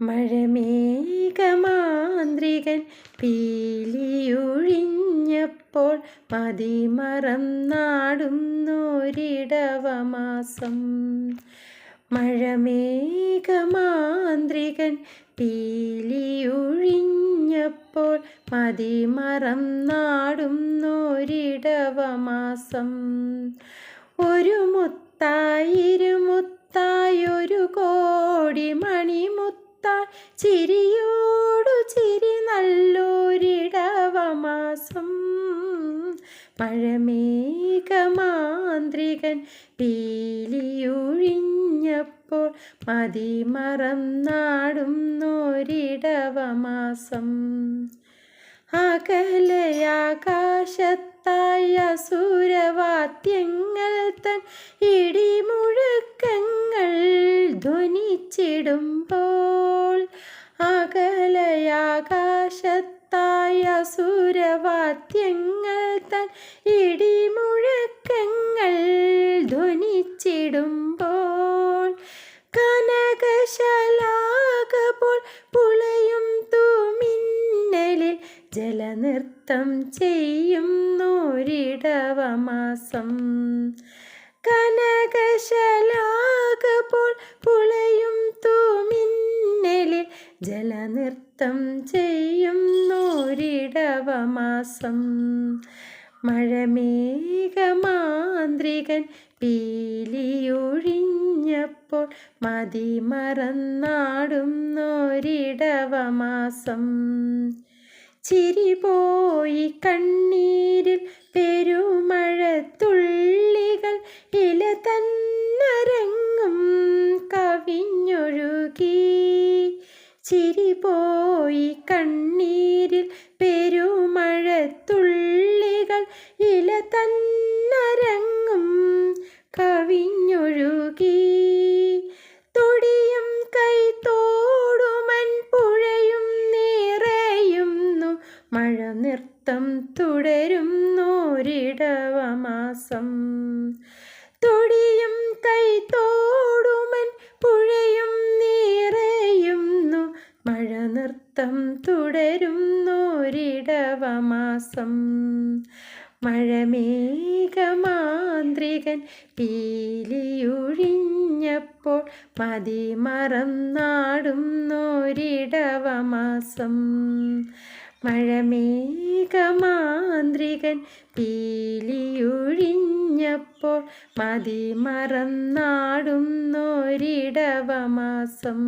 മഴമേഘമാന്ത്രികൻ പീലിയൊഴിഞ്ഞപ്പോൾ മതിമറന്നാടുന്നൊരിടവമാസം മഴമേഘമാന്ത്രികൻ പീലിയൊഴിഞ്ഞപ്പോൾ മതിമറന്നാടുന്നൊരിടവമാസം ഒരു മുത്തായിരുമുത്തായൊരു നല്ലൊരിടവമാസം പഴമേകമാന്ത്രികൻ പീലിയൊഴിഞ്ഞപ്പോൾ മതിമറന്നാടുന്നൊരിടവമാസം അകലയാകാശത്തായ സുരവാദ്യങ്ങൾ തൻ ഇടിമുഴക്കങ്ങൾ ധ്വനിച്ചിടുമ്പോൾ അകലയാകാശത്തായ സുരവാദ്യങ്ങൾ തൻ ഇടിമുഴക്കങ്ങൾ ധ്വനിച്ചിടുമ്പോൾ കനകശലാകപ്പോൾ പുളയും തൂമിന്നലിൽ ജലനൃത്തം ചെയ്യുന്നൊരിടവമാസം. കനകശലാകപോൾ ജലനൃത്തം ചെയ്യുന്നോരിടവമാസം. മഴമേഘമാന്ത്രികൻ പീലിയൊഴിഞ്ഞപ്പോൾ മതി മതിമറന്നാടുന്നൊരിടവമാസം. ചിരി പോയി കണ്ണീരിൽ പെരുമഴത്തുള്ളികൾ ചിരി പോയി കണ്ണീരിൽ പെരുമഴത്തുള്ളികൾ ഇല തന്നരങ്ങും കവിഞ്ഞൊഴുകി. തൊടിയും കൈത്തോടുമൻ പുഴയും നിറയുന്നു. മഴ നൃത്തം തുടരുന്നൊരിടവമാസം നൃത്തം തുടരുന്നൊരിടവമാസം മഴമേഘമാന്ത്രികൻ പീലിയൊഴിഞ്ഞപ്പോൾ മതിമറന്നാടുന്നൊരിടവമാസം മഴമേഘമാന്ത്രികൻ പീലിയൊഴിഞ്ഞപ്പോൾ മതിമറന്നാടുന്നൊരിടവമാസം